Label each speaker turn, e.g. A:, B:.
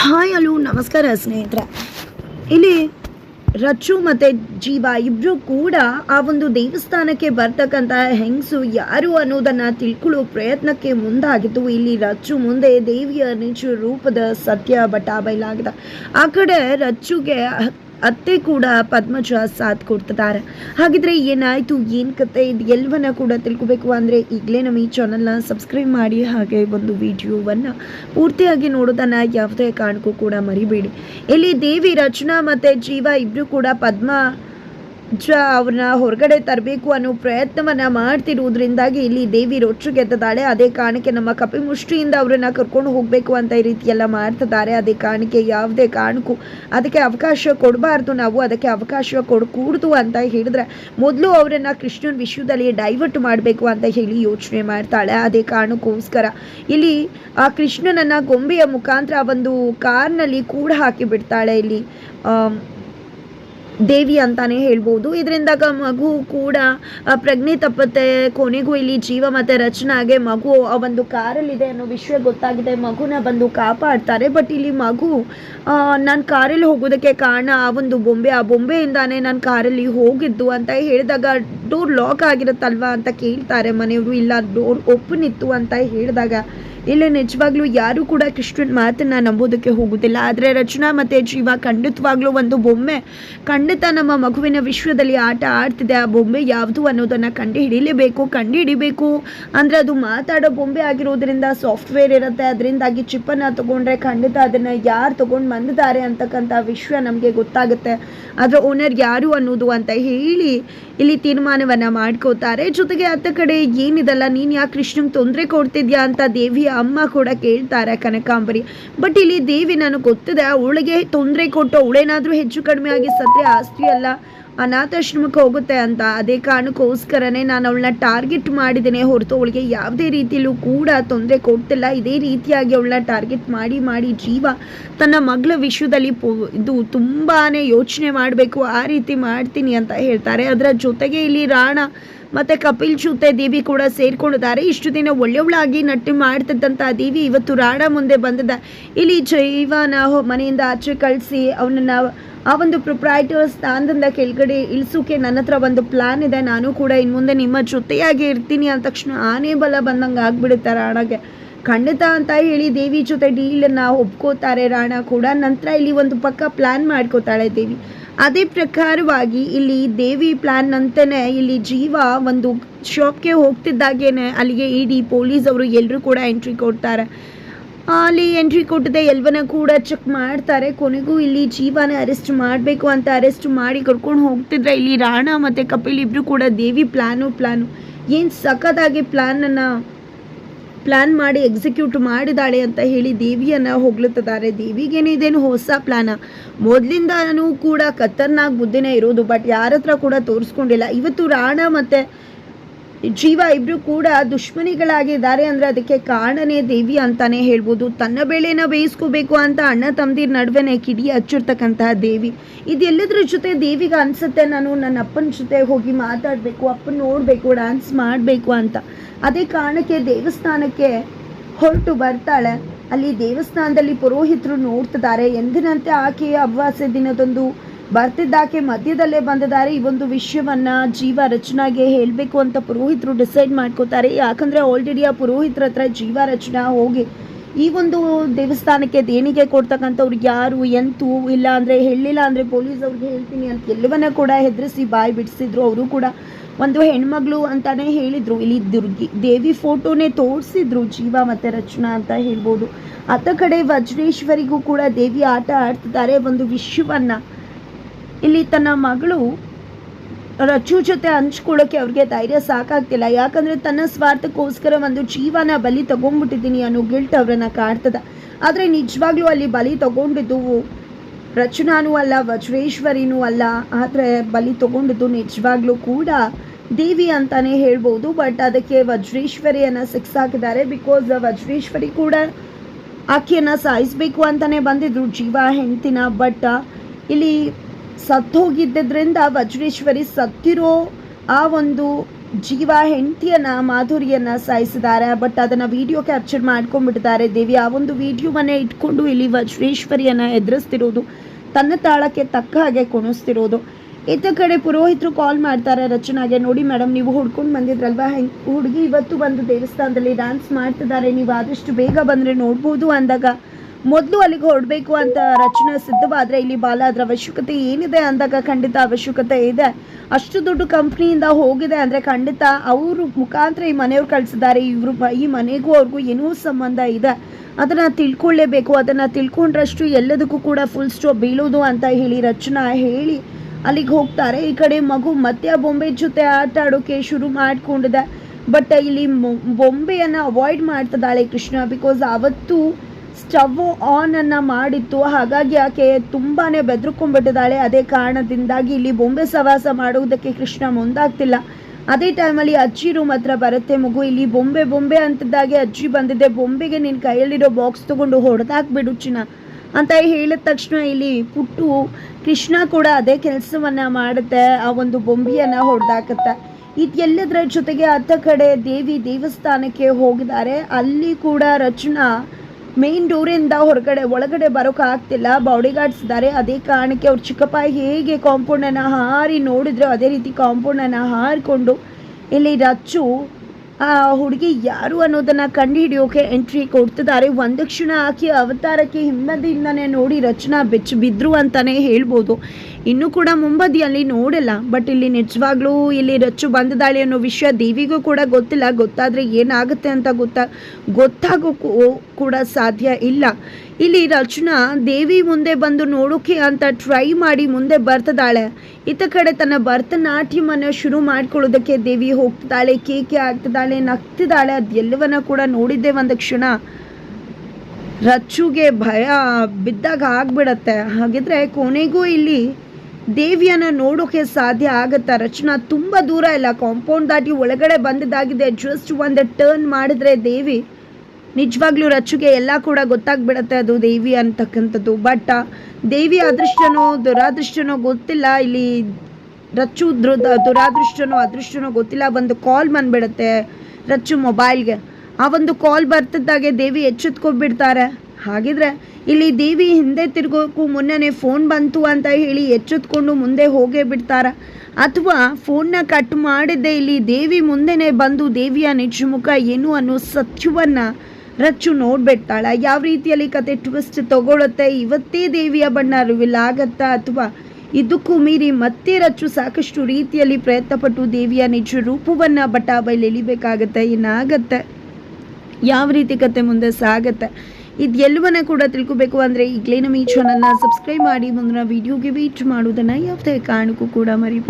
A: Hi hello ನಮಸ್ಕಾರ ಸ್ನೇಹಿತರೆ. ಇಲ್ಲಿ ರಚ್ಚು ಮತ್ತು ಜೀವ ಇಬ್ಬರು ಕೂಡ ಆ ಒಂದು ದೇವಸ್ಥಾನಕ್ಕೆ ಬರ್ತಕ್ಕಂಥ ಹೆಂಗಸು ಯಾರು ಅನ್ನೋದನ್ನು ತಿಳ್ಕೊಳ್ಳೋ ಪ್ರಯತ್ನಕ್ಕೆ ಮುಂದಾಗಿದ್ದು, ಇಲ್ಲಿ ರಚ್ಚು ಮುಂದೆ ದೇವಿಯ ನಿಜ ರೂಪದ ಸತ್ಯ ಬಟ ಬಯಲಾಗಿದೆ ಆ ಕಡೆ ರಚ್ಚುಗೆ ಅತ್ತೆ ಕೂಡ ಪದ್ಮಜ ಸಾಥ್ ಕೊಡ್ತಿದ್ದಾರೆ. ಹಾಗಿದ್ರೆ ಏನಾಯ್ತು, ಏನು ಕತೆ ಇದು ಎಲ್ಲವನ್ನ ಕೂಡ ತಿಳ್ಕೊಬೇಕು ಅಂದರೆ ಈಗಲೇ ನಮ್ಮ ಈ ಚಾನಲ್ನ ಸಬ್ಸ್ಕ್ರೈಬ್ ಮಾಡಿ, ಹಾಗೆ ಒಂದು ವಿಡಿಯೋವನ್ನು ಪೂರ್ತಿಯಾಗಿ ನೋಡೋದನ್ನು ಯಾವುದೇ ಕಾರಣಕ್ಕೂ ಕೂಡ ಮರಿಬೇಡಿ. ಇಲ್ಲಿ ದೇವಿ, ರಚನಾ ಮತ್ತು ಜೀವ ಇಬ್ಬರು ಕೂಡ ಪದ್ಮ ಜ ಅವ್ರನ್ನ ಹೊರಗಡೆ ತರಬೇಕು ಅನ್ನೋ ಪ್ರಯತ್ನವನ್ನ ಮಾಡ್ತಿರುವುದರಿಂದಾಗಿ ಇಲ್ಲಿ ದೇವಿ ರೊಚ್ಚು ಗೆದ್ದಾಳೆ ಅದೇ ಕಾರಣಕ್ಕೆ ನಮ್ಮ ಕಪಿಮುಷ್ಟಿಯಿಂದ ಅವರನ್ನು ಕರ್ಕೊಂಡು ಹೋಗಬೇಕು ಅಂತ ಈ ರೀತಿ ಎಲ್ಲ ಮಾಡ್ತಿದ್ದಾರೆ. ಅದೇ ಕಾರಣಕ್ಕೆ ಯಾವುದೇ ಕಾರಣಕ್ಕೂ ಅದಕ್ಕೆ ಅವಕಾಶ ಕೊಡಬಾರ್ದು. ನಾವು ಅದಕ್ಕೆ ಅವಕಾಶ ಕೊಡಕೂಡ್ದು ಅಂತ ಹೇಳಿದ್ರೆ ಮೊದಲು ಅವರನ್ನು ಕೃಷ್ಣನ ವಿಷಯದಲ್ಲಿ ಡೈವರ್ಟ್ ಮಾಡಬೇಕು ಅಂತ ಹೇಳಿ ಯೋಚನೆ ಮಾಡ್ತಾಳೆ. ಅದೇ ಕಾರಣಕ್ಕೋಸ್ಕರ ಇಲ್ಲಿ ಆ ಕೃಷ್ಣನನ್ನ ಗೊಂಬೆಯ ಮುಖಾಂತರ ಒಂದು ಕಾರ್ನಲ್ಲಿ ಕೂಡ ಹಾಕಿ ಬಿಡ್ತಾಳೆ ಇಲ್ಲಿ ದೇವಿ ಅಂತಾನೆ ಹೇಳ್ಬೋದು. ಇದರಿಂದಾಗ ಮಗು ಕೂಡ ಪ್ರಜ್ಞೆ ತಪ್ಪತ್ತೆ, ಕೊನೆಗೂ ಇಲ್ಲಿ ಜೀವ ಮತ್ತೆ ರಚನಾಗೆ ಮಗು, ಆ, ಒಂದು ಕಾರಲ್ಲಿದೆ ಅನ್ನೋ ವಿಷಯ ಗೊತ್ತಾಗಿದೆ. ಮಗುನ ಬಂದು ಕಾಪಾಡ್ತಾರೆ. ಬಟ್ ಇಲ್ಲಿ ಮಗು ನಾನು ಕಾರಲ್ಲಿ ಹೋಗೋದಕ್ಕೆ ಕಾರಣ ಆ ಒಂದು ಬೊಂಬೆ, ಆ ಬೊಂಬೆಯಿಂದಾನೇ ನಾನು ಕಾರಲ್ಲಿ ಹೋಗಿದ್ದು ಅಂತ ಹೇಳಿದಾಗ ಡೋರ್ ಲಾಕ್ ಆಗಿರುತ್ತಲ್ವಾ ಅಂತ ಕೇಳ್ತಾರೆ ಮನೆಯವರು. ಇಲ್ಲ ಡೋರ್ ಓಪನ್ ಇತ್ತು ಅಂತ ಹೇಳಿದಾಗ ಇಲ್ಲಿ, ನಿಜವಾಗ್ಲೂ ಯಾರು ಕೂಡ ಕೃಷ್ಣನ್ ಮಾತನ್ನ ನಂಬೋದಕ್ಕೆ ಹೋಗುದಿಲ್ಲ. ಆದರೆ ರಚನಾ ಮತ್ತೆ ಜೀವ ಖಂಡಿತವಾಗ್ಲೂ ಒಂದು ಬೊಮ್ಮೆ. ಖಂಡಿತ ನಮ್ಮ ಮಗುವಿನ ವಿಶ್ವದಲ್ಲಿ ಆಟ ಆಡ್ತಿದೆ. ಆ ಬೊಂಬೆ ಯಾವುದು ಅನ್ನೋದನ್ನ ಕಂಡು ಹಿಡಿಲೇಬೇಕು ಕಂಡು ಹಿಡಿಬೇಕು ಅಂದ್ರೆ ಅದು ಮಾತಾಡೋ ಬೊಂಬೆ ಆಗಿರೋದ್ರಿಂದ ಸಾಫ್ಟ್ವೇರ್ ಇರುತ್ತೆ. ಅದರಿಂದಾಗಿ ಚಿಪ್ಪನ್ನು ತಗೊಂಡ್ರೆ ಖಂಡಿತ ಅದನ್ನ ಯಾರು ತಗೊಂಡ್ ಬಂದಿದ್ದಾರೆ ಅಂತಕ್ಕಂಥ ವಿಷಯ ನಮಗೆ ಗೊತ್ತಾಗುತ್ತೆ. ಅದರ ಓನರ್ ಯಾರು ಅನ್ನೋದು ಅಂತ ಹೇಳಿ ಇಲ್ಲಿ ತೀರ್ಮಾನವನ್ನ ಮಾಡ್ಕೋತಾರೆ. ಜೊತೆಗೆ ಅತ್ತ ಕಡೆ ಏನಿದಲ್ಲ? ನೀನ್ ಯಾಕೆ ಕೃಷ್ಣಂಗೆ ತೊಂದರೆ ಕೊಡ್ತಿದ್ಯಾ ಅಂತ ದೇವಿಯ ಅಮ್ಮ ಕೂಡ ಕೇಳ್ತಾರೆ, ಕನಕಾಂಬರಿ. ಬಟ್ ಇಲ್ಲಿ ದೇವಿ ನನಗೆ ಗೊತ್ತಿದೆ, ಅವಳಿಗೆ ತೊಂದರೆ ಕೊಟ್ಟು ಅವಳೇನಾದ್ರೂ ಹೆಚ್ಚು ಕಡಿಮೆ ಆಗಿ ಸತ್ರೆ ಆಸ್ತಿ ಅಲ್ಲ. ಅನಾಥಾಶ್ರಮಕ್ಕೆ ಹೋಗುತ್ತೆ ಅಂತ ಅದೇ ಕಾರಣಕ್ಕೋಸ್ಕರನೇ ನಾನು ಅವಳನ್ನ ಟಾರ್ಗೆಟ್ ಮಾಡಿದ್ದೇನೆ ಹೊರತು ಅವಳಿಗೆ ಯಾವುದೇ ರೀತಿಯಲ್ಲೂ ಕೂಡ ತೊಂದರೆ ಕೊಡ್ತಿಲ್ಲ. ಇದೇ ರೀತಿಯಾಗಿ ಅವಳನ್ನ ಟಾರ್ಗೆಟ್ ಮಾಡಿ ಮಾಡಿ ಜೀವ ತನ್ನ ಮಗಳ ವಿಷಯದಲ್ಲಿ ಇದು ತುಂಬಾ ಯೋಚನೆ ಮಾಡಬೇಕು, ಆ ರೀತಿ ಮಾಡ್ತೀನಿ ಅಂತ ಹೇಳ್ತಾರೆ. ಅದರ ಜೊತೆಗೆ ಇಲ್ಲಿ ರಾಣ ಮತ್ತು ಕಪಿಲ್ ಜೊತೆ ದೇವಿ ಕೂಡ ಸೇರಿಕೊಂಡಿದ್ದಾರೆ. ಇಷ್ಟು ದಿನ ಒಳ್ಳೆಯವಳಾಗಿ ನಟಿ ಮಾಡ್ತಿದ್ದಂಥ ದೇವಿ ಇವತ್ತು ರಾಣ ಮುಂದೆ ಬಂದಿದ್ದ ಇಲ್ಲಿ ಜೈವನ ಮನೆಯಿಂದ ಆಚೆ ಕಳಿಸಿ ಅವನನ್ನ ಆ ಒಂದು ಪ್ರೊಪ್ರೈಟರ್ ಸ್ಥಾನದಿಂದ ಕೆಳಗಡೆ ಇಳಿಸೋಕೆ ನನ್ನ ಹತ್ರ ಒಂದು ಪ್ಲಾನ್ ಇದೆ. ನಾನು ಕೂಡ ಇನ್ನು ಮುಂದೆ ನಿಮ್ಮ ಜೊತೆಯಾಗಿ ಇರ್ತೀನಿ ಅಂದ ತಕ್ಷಣ ಆನೆ ಬಲ ಬಂದಂಗೆ ಆಗ್ಬಿಡುತ್ತೆ ರಾಣಗೆ. ಖಂಡಿತ ಅಂತ ಹೇಳಿ ದೇವಿ ಜೊತೆ ಡೀಲನ್ನು ಒಪ್ಕೋತಾರೆ ರಾಣ ಕೂಡ. ನಂತರ ಇಲ್ಲಿ ಒಂದು ಪಕ್ಕ ಪ್ಲಾನ್ ಮಾಡ್ಕೋತಾಳೆ ದೇವಿ. ಅದೇ ಪ್ರಕಾರವಾಗಿ ಇಲ್ಲಿ ದೇವಿ ಪ್ಲಾನ್ ಅಂತಾನೆ ಇಲ್ಲಿ ಜೀವ ಒಂದು ಶಾಪ್ಗೆ ಹೋಗ್ತಿದ್ದಾಗೇನೆ ಅಲ್ಲಿಗೆ ಇಡಿ ಪೊಲೀಸ್ ಅವರು ಎಲ್ಲರೂ ಕೂಡ ಎಂಟ್ರಿ ಕೊಡ್ತಾರೆ. ಅಲ್ಲಿ ಎಂಟ್ರಿ ಕೊಟ್ಟಿದೆ ಎಲ್ವನ ಕೂಡ ಚೆಕ್ ಮಾಡ್ತಾರೆ. ಕೊನೆಗೂ ಇಲ್ಲಿ ಜೀವನ ಅರೆಸ್ಟ್ ಮಾಡಬೇಕು ಅಂತ ಅರೆಸ್ಟ್ ಮಾಡಿ ಕರ್ಕೊಂಡು ಹೋಗ್ತಿದ್ರೆ ಇಲ್ಲಿ ರಾಣ ಮತ್ತು ಕಪಿಲ್ ಇಬ್ಬರು ಕೂಡ ದೇವಿ ಪ್ಲಾನು ಪ್ಲ್ಯಾನು ಏನು ಸಖತ್ತಾಗಿ ಪ್ಲ್ಯಾನನ್ನು ಪ್ಲಾನ್ ಮಾಡಿ ಎಕ್ಸಿಕ್ಯೂಟ್ ಮಾಡಿದಾಳೆ ಅಂತ ಹೇಳಿ ದೇವಿಯನ್ನು ಹೊಗಳುತ್ತಿದ್ದಾರೆ ದೇವಿಗೇನಿದೇನು ಹೊಸ ಪ್ಲಾನ ಮೊದಲಿಂದನೂ ಕೂಡ ಖತರ್ನಾಕ್ ಬುದ್ಧಿನೇ ಇರೋದು ಬಟ್ ಯಾರ ಹತ್ರ ಕೂಡ ತೋರಿಸ್ಕೊಂಡಿಲ್ಲ. ಇವತ್ತು ರಾಣ ಮತ್ತೆ ಜೀವ ಇಬ್ರು ಕೂಡ ದುಶ್ಮನಿಗಳಾಗಿದ್ದಾರೆ ಅಂದ್ರೆ ಅದಕ್ಕೆ ಕಾರಣನೇ ದೇವಿ ಅಂತಾನೆ ಹೇಳ್ಬೋದು. ತನ್ನ ಬೆಳೆನ ಬೇಯಿಸ್ಕೋಬೇಕು ಅಂತ ಅಣ್ಣ ತಮ್ಮದಿರ ನಡುವೆನೆ ಕಿಡಿ ಹಚ್ಚಿರ್ತಕ್ಕಂತಹ ದೇವಿ. ಇದೆಲ್ಲದ್ರ ಜೊತೆ ದೇವಿಗೆ ಅನ್ಸುತ್ತೆ, ನಾನು ನನ್ನ ಅಪ್ಪನ ಜೊತೆ ಹೋಗಿ ಮಾತಾಡಬೇಕು, ಅಪ್ಪನ ನೋಡಬೇಕು ಡ್ಯಾನ್ಸ್ ಮಾಡಬೇಕು ಅಂತ. ಅದೇ ಕಾರಣಕ್ಕೆ ದೇವಸ್ಥಾನಕ್ಕೆ ಹೊರಟು ಬರ್ತಾಳೆ. ಅಲ್ಲಿ ದೇವಸ್ಥಾನದಲ್ಲಿ ಪುರೋಹಿತರು ನೋಡ್ತಿದ್ದಾರೆ. ಎಂದಿನಂತೆ ಆಕೆಯ ಅಮಾವಾಸ್ಯೆ ದಿನದಂದು ಬರ್ತಿದ್ದಾಕೆ ಮಧ್ಯದಲ್ಲೇ ಬಂದಿದ್ದಾರೆ. ಈ ಒಂದು ವಿಷಯವನ್ನ ಜೀವ ರಚನಾಗೆ ಹೇಳಬೇಕು ಅಂತ ಪುರೋಹಿತರು ಡಿಸೈಡ್ ಮಾಡ್ಕೋತಾರೆ. ಯಾಕಂದ್ರೆ ಆಲ್ರೆಡಿ ಆ ಪುರೋಹಿತರ ಹತ್ರ ಜೀವ ರಚನಾ ಹೋಗಿ ಈ ಒಂದು ದೇವಸ್ಥಾನಕ್ಕೆ ದೇಣಿಗೆ ಕೊಡ್ತಕ್ಕಂಥವ್ರು ಯಾರು, ಎಂತು ಇಲ್ಲ ಅಂದ್ರೆ ಹೇಳಿಲ್ಲ ಅಂದ್ರೆ ಪೊಲೀಸ್ ಅವ್ರಿಗೆ ಹೇಳ್ತೀನಿ ಅಂತ ಎಲ್ಲವನ್ನ ಕೂಡ ಹೆದರಿಸಿ ಬಾಯಿ ಬಿಡಿಸಿದ್ರು. ಅವರು ಕೂಡ ಒಂದು ಹೆಣ್ಮಗಳು ಅಂತಾನೆ ಹೇಳಿದ್ರು. ಇಲ್ಲಿ ದುರ್ಗಿ ದೇವಿ ಫೋಟೋನೇ ತೋರಿಸಿದ್ರು ಜೀವ ಮತ್ತೆ ರಚನಾ ಅಂತ ಹೇಳ್ಬೋದು. ಅತ್ತ ಕಡೆ ವಜ್ರೇಶ್ವರಿಗೂ ಕೂಡ ದೇವಿ ಆಟ ಆಡ್ತಿದ್ದಾರೆ. ಒಂದು ವಿಷಯವನ್ನ ಇಲ್ಲಿ ತನ್ನ ಮಗಳು ರಚು ಜೊತೆ ಹಂಚ್ಕೊಳ್ಳೋಕೆ ಅವ್ರಿಗೆ ಧೈರ್ಯ ಸಾಕಾಗ್ತಿಲ್ಲ. ಯಾಕಂದರೆ ತನ್ನ ಸ್ವಾರ್ಥಕ್ಕೋಸ್ಕರ ಒಂದು ಜೀವನ ಬಲಿ ತಗೊಂಡ್ಬಿಟ್ಟಿದ್ದೀನಿ ಅನ್ನೋ ಗಿಲ್ಟ್ ಅವ್ರನ್ನ ಕಾಡ್ತದ. ಆದರೆ ನಿಜವಾಗ್ಲೂ ಅಲ್ಲಿ ಬಲಿ ತಗೊಂಡಿದ್ದು ರಚನಾನೂ ಅಲ್ಲ, ವಜ್ರೇಶ್ವರಿನೂ ಅಲ್ಲ. ಆದರೆ ಬಲಿ ತಗೊಂಡಿದ್ದು ನಿಜವಾಗ್ಲೂ ಕೂಡ ದೇವಿ ಅಂತಾನೆ ಹೇಳ್ಬೋದು. ಬಟ್ ಅದಕ್ಕೆ ವಜ್ರೇಶ್ವರಿಯನ್ನು ಸಿಕ್ಸ್ ಹಾಕಿದ್ದಾರೆ ಬಿಕಾಸ್ ವಜ್ರೇಶ್ವರಿ ಕೂಡ ಆಕೆಯನ್ನು ಸಾಯಿಸ್ಬೇಕು ಅಂತಲೇ ಬಂದಿದ್ರು, ಜೀವ, ಹೆಂಡ್ತಿನ. ಬಟ್ ಇಲ್ಲಿ ಸತ್ತೋಗಿದ್ದರಿಂದ ವಜ್ರೇಶ್ವರಿ ಸತ್ತಿರೋ ಆ ಒಂದು ಜೀವ ಹೆಂಡತಿಯನ್ನ, ಮಾಧುರಿಯನ್ನ ಸಾಯಿಸಿದ್ದಾರೆ. ಬಟ್ ಅದನ್ನ ವಿಡಿಯೋ ಕ್ಯಾಪ್ಚರ್ ಮಾಡ್ಕೊಂಡ್ಬಿಟ್ಟಿದ್ದಾರೆ. ದೇವಿ, ಆ ಒಂದು ವಿಡಿಯೋವನ್ನೇ ಇಟ್ಕೊಂಡು ಇಲ್ಲಿ ವಜ್ರೇಶ್ವರಿಯನ್ನ ಎದುರಿಸ್ತಿರೋದು, ತನ್ನ ತಾಳಕ್ಕೆ ತಕ್ಕ ಹಾಗೆ ಕುಣಿಸ್ತಿರೋದು. ಇತ್ತ ಕಡೆ ಪುರೋಹಿತರು ಕಾಲ್ ಮಾಡ್ತಾರೆ ರಚನಾಗೆ, ನೋಡಿ ಮೇಡಮ್ ನೀವು ಹುಡ್ಕೊಂಡು ಬಂದಿದ್ರಲ್ವಾ? ಹುಡುಗಿ ಇವತ್ತು ಬಂದು ದೇವಸ್ಥಾನದಲ್ಲಿ ಡ್ಯಾನ್ಸ್ ಮಾಡ್ತಿದ್ದಾರೆ. ನೀವು ಆದಷ್ಟು ಬೇಗ ಬಂದರೆ ನೋಡ್ಬೋದು ಅಂದಾಗ ಮೊದಲು ಅಲ್ಲಿಗೆ ಹೊರಡಬೇಕು ಅಂತ ರಚನಾ ಸಿದ್ಧವಾದರೆ ಇಲ್ಲಿ ಬಾಲ ಅದರ ಅವಶ್ಯಕತೆ ಏನಿದೆ ಅಂದಾಗ ಖಂಡಿತ ಅವಶ್ಯಕತೆ ಇದೆ. ಅಷ್ಟು ದೊಡ್ಡ ಕಂಪ್ನಿಯಿಂದ ಹೋಗಿದೆ ಅಂದರೆ ಖಂಡಿತ ಅವರು ಮುಖಾಂತರ ಈ ಮನೆಯವ್ರು ಕಳಿಸಿದ್ದಾರೆ. ಇವರು ಈ ಮನೆಗೂ ಅವ್ರಿಗೂ ಏನೂ ಸಂಬಂಧ ಇದೆ. ಅದನ್ನು ತಿಳ್ಕೊಳ್ಳೇಬೇಕು. ಅದನ್ನು ತಿಳ್ಕೊಂಡ್ರಷ್ಟು ಎಲ್ಲದಕ್ಕೂ ಕೂಡ ಫುಲ್ ಸ್ಟಾಪ್ ಬೀಳೋದು ಅಂತ ಹೇಳಿ ರಚನಾ ಹೇಳಿ ಅಲ್ಲಿಗೆ ಹೋಗ್ತಾರೆ. ಈ ಕಡೆ ಮಗು ಮತ್ತೆ ಬೊಂಬೆ ಜೊತೆ ಆಟ ಆಡೋಕೆ ಶುರು ಮಾಡಿಕೊಂಡಿದೆ. ಬಟ್ ಇಲ್ಲಿ ಬೊಂಬೆಯನ್ನು ಅವಾಯ್ಡ್ ಮಾಡ್ತಿದ್ದಾಳೆ ಕೃಷ್ಣ ಬಿಕಾಸ್ ಅವತ್ತು ಸ್ಟವ್ ಆನ್ ಅನ್ನ ಮಾಡಿತ್ತು. ಹಾಗಾಗಿ ಆಕೆ ತುಂಬಾನೇ ಬೆದರ್ಕೊಂಡ್ಬಿಟ್ಟಿದ್ದಾಳೆ. ಅದೇ ಕಾರಣದಿಂದಾಗಿ ಇಲ್ಲಿ ಬೊಂಬೆ ಸವಾಸ ಮಾಡುವುದಕ್ಕೆ ಕೃಷ್ಣ ಮುಂದಾಗ್ತಿಲ್ಲ. ಅದೇ ಟೈಮಲ್ಲಿ ಅಜ್ಜಿ ರೂಮ್ ಹತ್ರ ಬರುತ್ತೆ ಮಗು. ಇಲ್ಲಿ ಬೊಂಬೆ ಬೊಂಬೆ ಅಂತಿದ್ದಾಗೆ ಅಜ್ಜಿ ಬಂದಿದೆ. ಬೊಂಬೆಗೆ ನಿನ್ನ ಕೈಯಲ್ಲಿರೋ ಬಾಕ್ಸ್ ತಗೊಂಡು ಹೊಡೆದಾಕ್ಬಿಡು ಚಿನ್ನ ಅಂತ ಹೇಳಿದ ತಕ್ಷಣ ಇಲ್ಲಿ ಪುಟ್ಟು ಕೃಷ್ಣ ಕೂಡ ಅದೇ ಕೆಲಸವನ್ನ ಮಾಡುತ್ತೆ. ಆ ಒಂದು ಬೊಂಬೆಯನ್ನು ಹೊಡೆದಾಕತ್ತೆ. ಇದೆಲ್ಲದರ ಜೊತೆಗೆ ಅತ್ತ ಕಡೆ ದೇವಿ ದೇವಸ್ಥಾನಕ್ಕೆ ಹೋಗಿದ್ದಾರೆ. ಅಲ್ಲಿ ಕೂಡ ರಚನಾ ಮೇನ್ ಡೋರಿಂದ ಹೊರಗಡೆ, ಒಳಗಡೆ ಬರೋಕೆ ಆಗ್ತಿಲ್ಲ. ಬಾಡಿ ಗಾರ್ಡ್ಸ್ ಇದ್ದಾರೆ ಅದೇ ಕಾರಣಕ್ಕೆ ಅವ್ರ ಚಿಕ್ಕಪ್ಪ ಹೇಗೆ ಕಾಂಪೌಂಡನ್ನು ಹಾರಿ ನೋಡಿದ್ರು ಅದೇ ರೀತಿ ಕಾಂಪೌಂಡನ್ನು ಹಾರಿಕೊಂಡು ಇಲ್ಲಿ ರಚ್ಚು ಹುಡುಗಿ ಯಾರು ಅನ್ನೋದನ್ನ ಕಂಡುಹಿಡಿಯೋಕೆ ಎಂಟ್ರಿ ಕೊಡ್ತಿದ್ದಾರೆ. ಒಂದು ಕ್ಷಣ ಆಕೆ ಅವತಾರಕ್ಕೆ ಹಿಂಬದಿಯಿಂದನೇ ನೋಡಿ ರಚನಾ ಬೆಚ್ಚ ಬಿದ್ರು ಅಂತಾನೆ ಹೇಳ್ಬೋದು. ಇನ್ನೂ ಕೂಡ ಮುಂಬದಿಯಲ್ಲಿ ನೋಡಲ್ಲ ಬಟ್ ಇಲ್ಲಿ ನಿಜವಾಗ್ಲೂ ಇಲ್ಲಿ ರಚ್ಚು ಬಂದಿದ್ದಾಳೆ ಅನ್ನೋ ವಿಷಯ ದೇವಿಗೂ ಕೂಡ ಗೊತ್ತಿಲ್ಲ. ಗೊತ್ತಾದರೆ ಏನಾಗುತ್ತೆ ಅಂತ ಗೊತ್ತಾ ಗೊತ್ತಾಗೋಕ್ಕೂ ಕೂಡ ಸಾಧ್ಯ ಇಲ್ಲ. ಇಲ್ಲಿ ರಚನಾ ದೇವಿ ಮುಂದೆ ಬಂದು ನೋಡೋಕೆ ಅಂತ ಟ್ರೈ ಮಾಡಿ ಮುಂದೆ ಬರ್ತಿದ್ದಾಳೆ. ಇತ್ತ ಕಡೆ ತನ್ನ ಭರತನಾಟ್ಯಮನ್ನು ಶುರು ಮಾಡ್ಕೊಳ್ಳೋದಕ್ಕೆ ದೇವಿ ಹೋಗ್ತಿದ್ದಾಳೆ, ಕೇಕೆ ಆಗ್ತಿದ್ದಾಳೆ, ನಗ್ತಿದ್ದಾಳೆ, ಅದೆಲ್ಲವನ್ನ ಕೂಡ ನೋಡಿದ್ದೆ ಒಂದು ಕ್ಷಣ. ರಚ್ಚುಗೆ ಭಯ ಬಿದ್ದಾಗ ಆಗ್ಬಿಡತ್ತೆ. ಹಾಗಿದ್ರೆ ಕೊನೆಗೂ ಇಲ್ಲಿ ದೇವಿಯನ್ನ ನೋಡೋಕೆ ಸಾಧ್ಯ ಆಗತ್ತಾ? ರಚನಾ ತುಂಬ ದೂರ ಇಲ್ಲ. ಕಾಂಪೌಂಡ್ ದಾಟಿ ಒಳಗಡೆ ಬಂದಿದ್ದಾಗಿದೆ. ಜಸ್ಟ್ ಒಂದು ಟರ್ನ್ ಮಾಡಿದ್ರೆ ದೇವಿ ನಿಜವಾಗ್ಲೂ ರಚ್ಚುಗೆ ಎಲ್ಲ ಕೂಡ ಗೊತ್ತಾಗ್ಬಿಡತ್ತೆ ಅದು ದೇವಿ ಅಂತಕ್ಕಂಥದ್ದು. ಬಟ್ ದೇವಿ ಅದೃಷ್ಟನೋ, ದುರಾದೃಷ್ಟನೋ ಗೊತ್ತಿಲ್ಲ. ಇಲ್ಲಿ ರಚ್ಚು ದುರ, ದುರಾದೃಷ್ಟನೋ, ಅದೃಷ್ಟನೋ ಗೊತ್ತಿಲ್ಲ. ಒಂದು ಕಾಲ್ ಬಂದ್ಬಿಡತ್ತೆ ರಚ್ಚು ಮೊಬೈಲ್ಗೆ ಆ ಒಂದು ಕಾಲ್ ಬರ್ತಿದ್ದಾಗೆ ದೇವಿ ಎಚ್ಚೆತ್ಕೊಬಿಡ್ತಾರೆ. ಹಾಗಿದ್ರೆ ಇಲ್ಲಿ ದೇವಿ ಹಿಂದೆ ತಿರ್ಗೋಕು ಮುನ್ನನೇ ಫೋನ್ ಬಂತು ಅಂತ ಹೇಳಿ ಎಚ್ಚೆತ್ಕೊಂಡು ಮುಂದೆ ಹೋಗೇ ಬಿಡ್ತಾರ? ಅಥವಾ ಫೋನ್ನ ಕಟ್ ಮಾಡಿದ್ದೆ ಇಲ್ಲಿ ದೇವಿ ಮುಂದೆನೆ ಬಂದು ದೇವಿಯ ನಿಜಮುಖ ಏನು ಅನ್ನೋ ಸತ್ಯವನ್ನ ರಚ್ಚು ನೋಡ್ಬಿಡ್ತಾಳ. ಯಾವ ರೀತಿಯಲ್ಲಿ ಕತೆ ಟ್ವಿಸ್ಟ್ ತಗೊಳುತ್ತೆ? ಇವತ್ತೇ ದೇವಿಯ ಬಣ್ಣ ರಿವೀಲ್ ಆಗತ್ತಾ ಅಥವಾ ಇದಕ್ಕೂ ಮೀರಿ ಮತ್ತೆ ರಚ್ಚು ಸಾಕಷ್ಟು ರೀತಿಯಲ್ಲಿ ಪ್ರಯತ್ನಪಟ್ಟು ದೇವಿಯ ನಿಜ ರೂಪವನ್ನು ಬಟಾಬೈಲಿ ಎಳಿಬೇಕಾಗತ್ತೆ. ಏನಾಗತ್ತೆ? ಯಾವ ರೀತಿ ಕತೆ ಮುಂದೆ ಸಾಗತ್ತೆ? ಇದೆಲ್ಲವನ್ನ ಕೂಡ ತಿಳ್ಕೊಬೇಕು ಅಂದರೆ ಈಗಲೇ ನಮ್ಮ ಈ ಚಾನಲ್ನ ಸಬ್ಸ್ಕ್ರೈಬ್ ಮಾಡಿ. ಮುಂದಿನ ವಿಡಿಯೋಗೆ ವೀಟ್ ಮಾಡೋದನ್ನು ಯಾವುದೇ ಕಾರಣಕ್ಕೂ ಕೂಡ ಮರಿ